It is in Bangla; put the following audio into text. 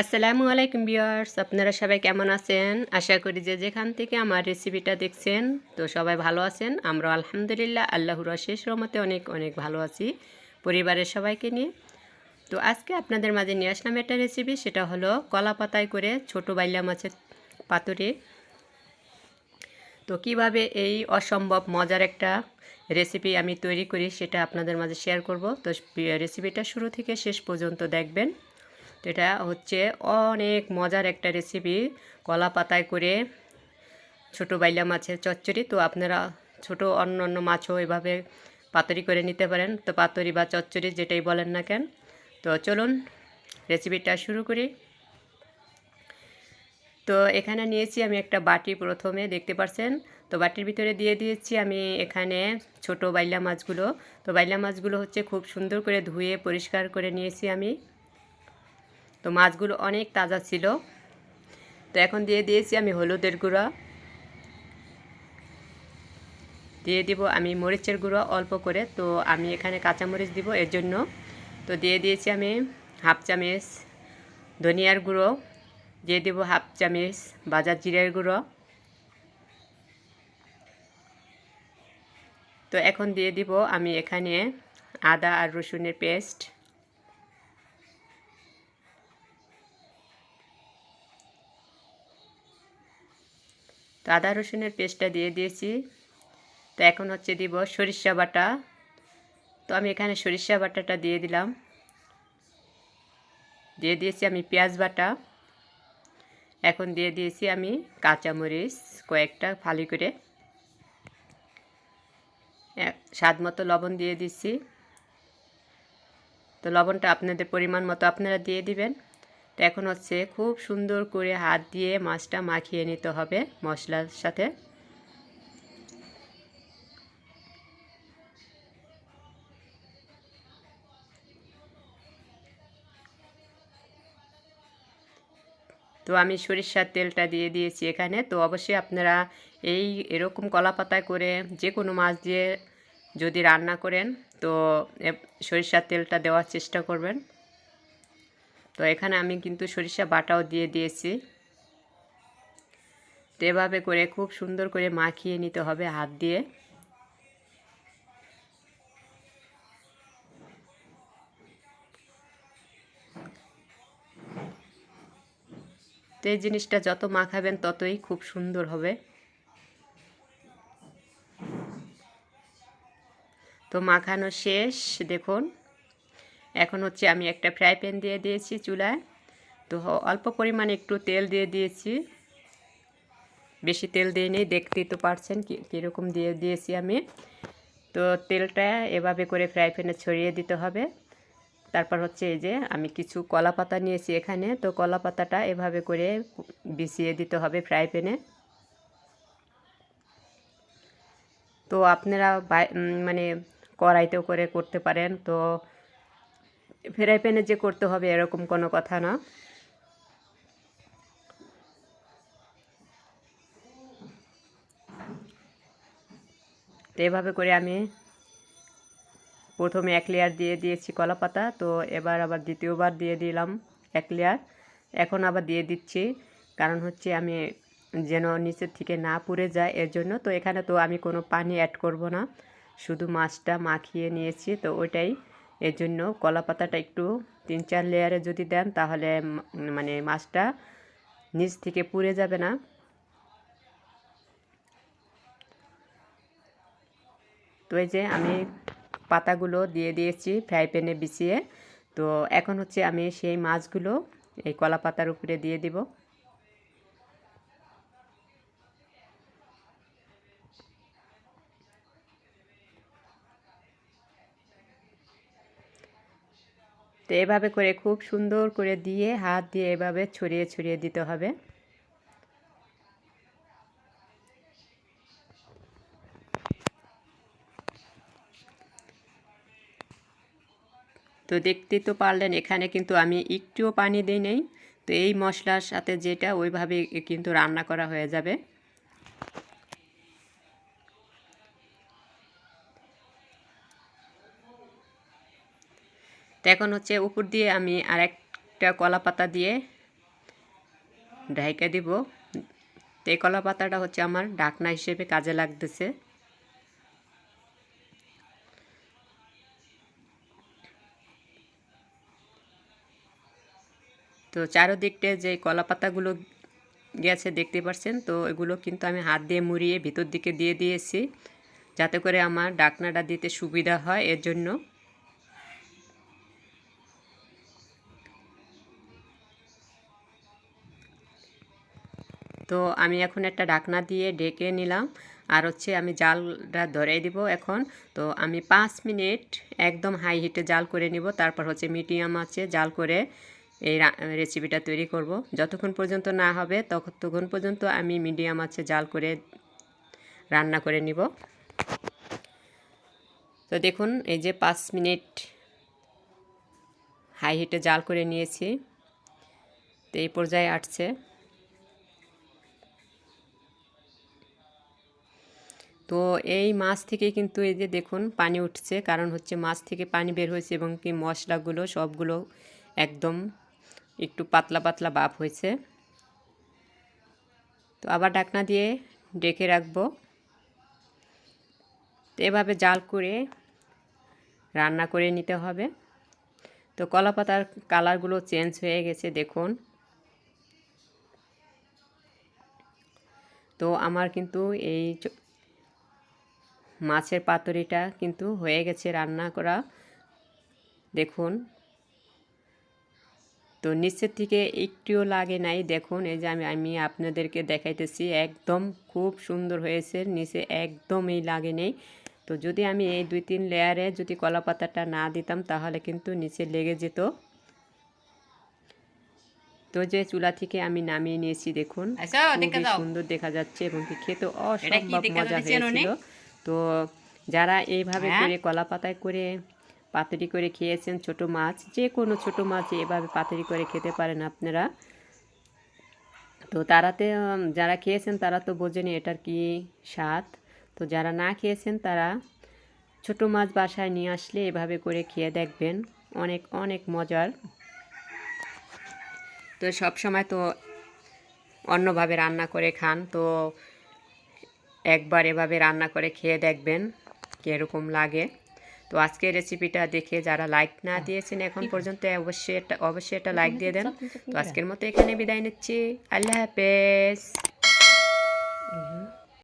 আসসালামু আলাইকুম বিয়ার্স আপনারা সবাই কেমন আছেন? আশা করি যে যেখান থেকে আমার রেসিপিটা দেখছেন, তো সবাই ভালো আছেন। আমরা আলহামদুলিল্লাহ, আল্লাহর অশেষ রহমতে অনেক অনেক ভালো আছি পরিবারের সবাইকে নিয়ে। তো আজকে আপনাদের মাঝে নিয়ে আসলাম একটা রেসিপি সেটা হলো কলা পাতায় করে ছোট বাইলা মাছের পাতুরি। তো কীভাবে এই অসম্ভব মজার একটা রেসিপি আমি তৈরি করি, সেটা আপনাদের মাঝে শেয়ার করব। তো রেসিপিটা শুরু থেকে শেষ পর্যন্ত দেখবেন। এটা হচ্ছে অনেক মজার একটা রেসিপি কলা পাতায় করে ছোটো বাইলা মাছের চচ্চড়ি। তো আপনারা ছোট অন্য অন্য মাছও এভাবে পাতরি করে নিতে পারেন। তো পাতরি বা চচ্চড়ি যেটাই বলেন না কেন। তো চলুন রেসিপিটা শুরু করি। তো এখানে নিয়েছি আমি একটা বাটি প্রথমে, দেখতে পাচ্ছেন তো বাটির ভিতরে দিয়ে দিয়েছি আমি এখানে ছোট বাইলা মাছগুলো। তো বাইলা মাছগুলো হচ্ছে খুব সুন্দর করে ধুয়ে পরিষ্কার করে নিয়েছি আমি। তো মাছগুলো অনেক তাজা ছিল। তো এখন দিয়ে দিয়েছি আমি হলুদের গুঁড়া। দিয়ে দিব আমি মরিচের গুঁড়ো অল্প করে। তো আমি এখানে কাঁচামরিচ দিব এর জন্য। তো দিয়ে দিয়েছি আমি হাফ চামচ ধনিয়ার গুঁড়ো। দিয়ে দেব হাফ চামচ বাজার জিরের গুঁড়ো। তো এখন দিয়ে দিব আমি এখানে আদা আর রসুনের পেস্ট। তো আদা রসুনের পেস্টটা দিয়ে দিয়েছি। তো এখন হচ্ছে দিব সরিষা বাটা। তো আমি এখানে সরিষা বাটাটা দিয়ে দিলাম। দিয়ে দিয়েছি আমি পেঁয়াজ বাটা। এখন দিয়ে দিয়েছি আমি কাঁচামরিচ কয়েকটা ফালি করে। স্বাদ মতো লবণ দিয়ে দিচ্ছি। তো লবণটা আপনাদের পরিমাণ মতো আপনারা দিয়ে দিবেন। এখন হচ্ছে খুব সুন্দর করে হাত দিয়ে মাছটা মাখিয়ে নিতে হবে মশলার সাথে। তো আমি সরিষার তেলটা দিয়ে দিয়েছি এখানে। তো অবশ্যই আপনারা এই এরকম কলা পাতায় করে যে কোনো মাছ দিয়ে যদি রান্না করেন, তো সরিষার তেলটা দেওয়ার চেষ্টা করবেন। তো এখানে আমি কিন্তু সরিষা বাটাও দিয়ে দিয়েছি। তো এভাবে করে খুব সুন্দর করে মাখিয়ে নিতে হবে হাত দিয়ে। তো এই জিনিসটা যত মাখাবেন ততই খুব সুন্দর হবে। তো মাখানো শেষ, দেখুন। এখন হচ্ছে আমি একটা ফ্রাই প্যান দিয়ে দিয়েছি চুলায়। তো অল্প পরিমাণে একটু তেল দিয়ে দিয়েছি। বেশি তেল দিয়ে নিই দেখতেই তো পারছেন কীরকম দিয়ে দিয়েছি আমি। তো তেলটা এভাবে করে ফ্রাই প্যানে ছড়িয়ে দিতে হবে। তারপর হচ্ছে এই যে আমি কিছু কলা পাতা নিয়েছি এখানে, তো কলা পাতাটা এভাবে করে বিছিয়ে দিতে হবে ফ্রাই প্যানে। তো আপনারা মানে কড়াইতেও করে করতে পারেন। তো ফ্রাই প্যানে যে করতে হবে এরকম কোনো কথা না। তো এভাবে করে আমি প্রথমে এক লেয়ার দিয়ে দিয়েছি কলা পাতা, তো এবার আবার দ্বিতীয়বার দিয়ে দিলাম এক লেয়ার এখন আবার দিয়ে দিচ্ছি, কারণ হচ্ছে আমি যেন নিচের থেকে না পুড়ে যায় এর জন্য তো এখানে তো আমি কোনো পানি অ্যাড করব না, শুধু মাছটা মাখিয়ে নিয়েছি, তো ওইটাই। এর জন্য কলা পাতাটা একটু তিন চার লেয়ারে যদি দেন তাহলে মানে মাছটা নিচ থেকে পুড়ে যাবে না। তো এই যে আমি পাতাগুলো দিয়ে দিয়েছি ফ্রাই প্যানে বিছিয়ে। তো এখন হচ্ছে আমি সেই মাছগুলো এই কলা পাতার উপরে দিয়ে দিব। তো এভাবে করে খুব সুন্দর করে দিয়ে হাত দিয়ে এভাবে ছড়িয়ে ছড়িয়ে দিতে হবে। তো দেখতে তো পারলেন, এখানে কিন্তু আমি একটুও পানি দিই নেই। তো এই মশলার সাথে যেটা, ওইভাবে কিন্তু রান্না করা হয়ে যাবে। তো এখন হচ্ছে উপর দিয়ে আমি আর একটা কলা পাতা দিয়ে ঢাইকা দিব। তো এই কলা পাতাটা হচ্ছে আমার ডাকনা হিসেবে কাজে লাগতেছে। তো চারোদিকটা যে কলা পাতাগুলো গেছে দেখতে পাচ্ছেন তো এগুলো কিন্তু আমি হাত দিয়ে মুড়িয়ে ভিতর দিকে দিয়ে দিয়েছি, যাতে করে আমার ডাকনাটা দিতে সুবিধা হয় এর জন্য। তো আমি এখন একটা ডাকনা দিয়ে ডেকে নিলাম। আর হচ্ছে আমি জালটা ধরে দিব এখন। তো আমি পাঁচ মিনিট একদম হাই হিটে জাল করে নিব। তারপর হচ্ছে মিডিয়াম আছে, জাল করে এই রেসিপিটা তৈরি করব। যতক্ষণ পর্যন্ত না হবে, ততক্ষণ পর্যন্ত আমি মিডিয়াম আছে জাল করে রান্না করে নিব। তো দেখুন, এই যে পাঁচ মিনিট হাই হিটে জাল করে নিয়েছি। তো এই পর্যায়ে আসছে। তো এই মাছ থেকে কিন্তু এই যে দেখুন, পানি উঠছে। কারণ হচ্ছে মাছ থেকে পানি বের হয়েছে এবং কি মশলাগুলো, সবগুলো একদম একটু পাতলা পাতলা বাপ হয়েছে। তো আবার ডাকনা দিয়ে ডেকে রাখব। তো এভাবে জাল করে রান্না করে নিতে হবে। তো কলা পাতার কালারগুলো চেঞ্জ হয়ে গেছে, দেখুন। তো আমার কিন্তু এই মাছের পাতুরিটা কিন্তু হয়ে গেছে রান্না করা। দেখুন। তো নিচের থেকে একটুও লাগে নাই। দেখুন এই যে আমি আমি আপনাদেরকে দেখাইতেছি একদম খুব সুন্দর হয়েছে। নিচে একদমই লাগে নেই। তো যদি আমি এই দুই তিন লেয়ারে যদি কলা পাতাটা না দিতাম তাহলে কিন্তু নিচে লেগে যেত। তো যে চুলা থেকে আমি নামিয়ে নিয়েছি দেখুন। খুবই সুন্দর দেখা যাচ্ছে এবং কি খেতে অসম্ভব মজা হয়েছিল। তো যারা এইভাবে করে কলা পাতায় করে পাতুরি করে খেয়েছেন ছোট মাছ যে কোনো ছোট মাছ এভাবে পাতুরি করে খেতে পারেন আপনারা। তো তারাতে যারা খেয়েছেন তারা তো বোঝেনি এটার কি স্বাদ। তো যারা না খেয়েছেন তারা ছোট মাছ বাসায় নিয়ে আসলে এভাবে করে খেয়ে দেখবেন। অনেক অনেক মজার। তো সব সময় তো অন্যভাবে রান্না করে খান। তো একবার এভাবে রান্না করে খেয়ে দেখবেন কীরকম লাগে। তো আজকে রেসিপিটা দেখে যারা লাইক না দিয়েছেন এখন পর্যন্ত অবশ্যই একটা অবশ্যই একটা লাইক দিয়ে দেন। তো আজকের মতো এখানে বিদায় নিচ্ছি। আল্লাহ হাফেজ।